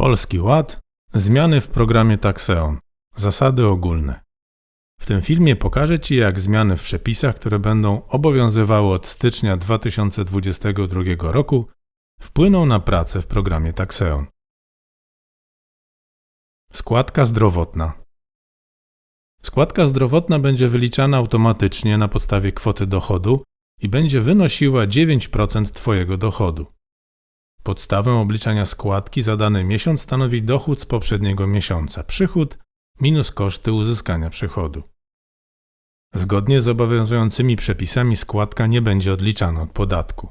Polski Ład. Zmiany w programie Taxeon. Zasady ogólne. W tym filmie pokażę Ci, jak zmiany w przepisach, które będą obowiązywały od stycznia 2022 roku, wpłyną na pracę w programie Taxeon. Składka zdrowotna. Składka zdrowotna będzie wyliczana automatycznie na podstawie kwoty dochodu i będzie wynosiła 9% Twojego dochodu. Podstawę obliczania składki za dany miesiąc stanowi dochód z poprzedniego miesiąca, przychód minus koszty uzyskania przychodu. Zgodnie z obowiązującymi przepisami składka nie będzie odliczana od podatku.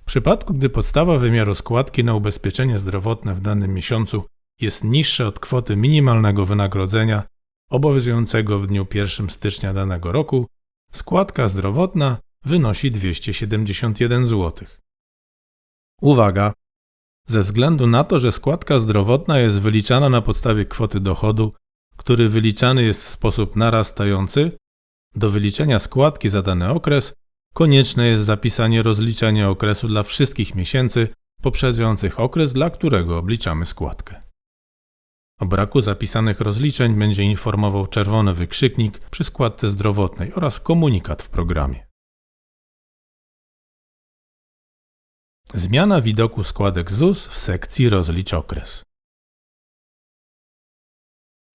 W przypadku, gdy podstawa wymiaru składki na ubezpieczenie zdrowotne w danym miesiącu jest niższa od kwoty minimalnego wynagrodzenia obowiązującego w dniu 1 stycznia danego roku, składka zdrowotna wynosi 271 zł. Uwaga! Ze względu na to, że składka zdrowotna jest wyliczana na podstawie kwoty dochodu, który wyliczany jest w sposób narastający, do wyliczenia składki za dany okres konieczne jest zapisanie rozliczenia okresu dla wszystkich miesięcy poprzedzających okres, dla którego obliczamy składkę. O braku zapisanych rozliczeń będzie informował czerwony wykrzyknik przy składce zdrowotnej oraz komunikat w programie. Zmiana widoku składek ZUS w sekcji Rozlicz okres.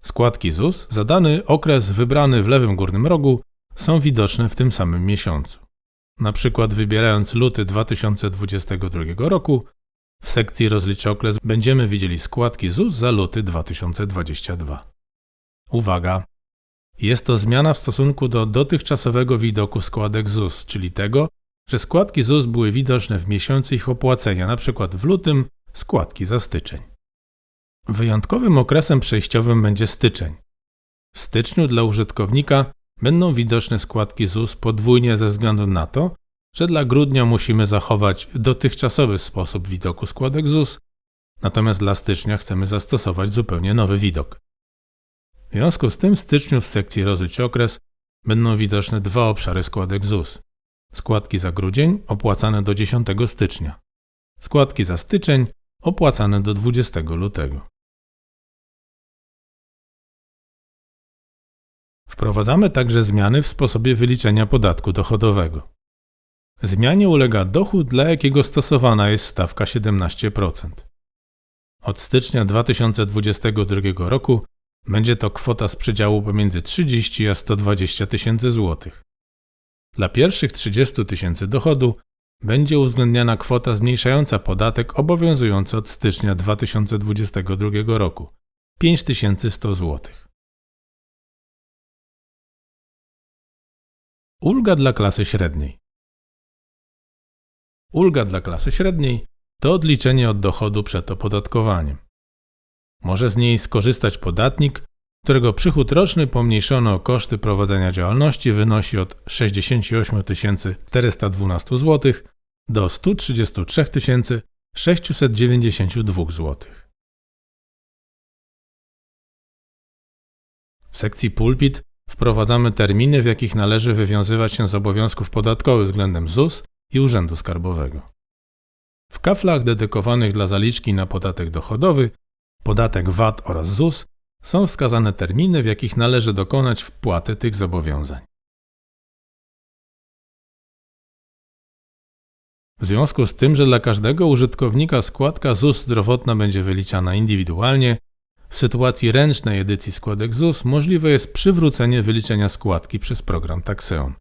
Składki ZUS za dany okres wybrany w lewym górnym rogu są widoczne w tym samym miesiącu. Na przykład wybierając luty 2022 roku, w sekcji Rozlicz okres będziemy widzieli składki ZUS za luty 2022. Uwaga! Jest to zmiana w stosunku do dotychczasowego widoku składek ZUS, czyli tego, że składki ZUS były widoczne w miesiącu ich opłacenia, np. w lutym składki za styczeń. Wyjątkowym okresem przejściowym będzie styczeń. W styczniu dla użytkownika będą widoczne składki ZUS podwójnie ze względu na to, że dla grudnia musimy zachować dotychczasowy sposób widoku składek ZUS, natomiast dla stycznia chcemy zastosować zupełnie nowy widok. W związku z tym w styczniu w sekcji rozlicz okres będą widoczne dwa obszary składek ZUS. Składki za grudzień opłacane do 10 stycznia. Składki za styczeń opłacane do 20 lutego. Wprowadzamy także zmiany w sposobie wyliczenia podatku dochodowego. Zmianie ulega dochód, dla jakiego stosowana jest stawka 17%. Od stycznia 2022 roku będzie to kwota z przedziału pomiędzy 30 a 120 tysięcy złotych. Dla pierwszych 30 tysięcy dochodu będzie uwzględniana kwota zmniejszająca podatek obowiązujący od stycznia 2022 roku 5100 zł. Ulga dla klasy średniej. Ulga dla klasy średniej to odliczenie od dochodu przed opodatkowaniem. Może z niej skorzystać podatnik, którego przychód roczny pomniejszony o koszty prowadzenia działalności wynosi od 68 412 zł do 133 692 zł. W sekcji pulpit wprowadzamy terminy, w jakich należy wywiązywać się z obowiązków podatkowych względem ZUS i Urzędu Skarbowego. W kaflach dedykowanych dla zaliczki na podatek dochodowy, podatek VAT oraz ZUS są wskazane terminy, w jakich należy dokonać wpłaty tych zobowiązań. W związku z tym, że dla każdego użytkownika składka ZUS zdrowotna będzie wyliczana indywidualnie, w sytuacji ręcznej edycji składek ZUS możliwe jest przywrócenie wyliczenia składki przez program Taxeon.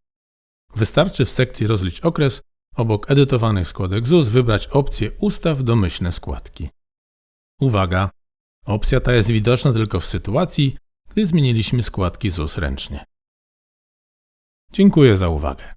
Wystarczy w sekcji Rozlicz okres obok edytowanych składek ZUS wybrać opcję Ustaw domyślne składki. Uwaga! Opcja ta jest widoczna tylko w sytuacji, gdy zmieniliśmy składki ZUS ręcznie. Dziękuję za uwagę.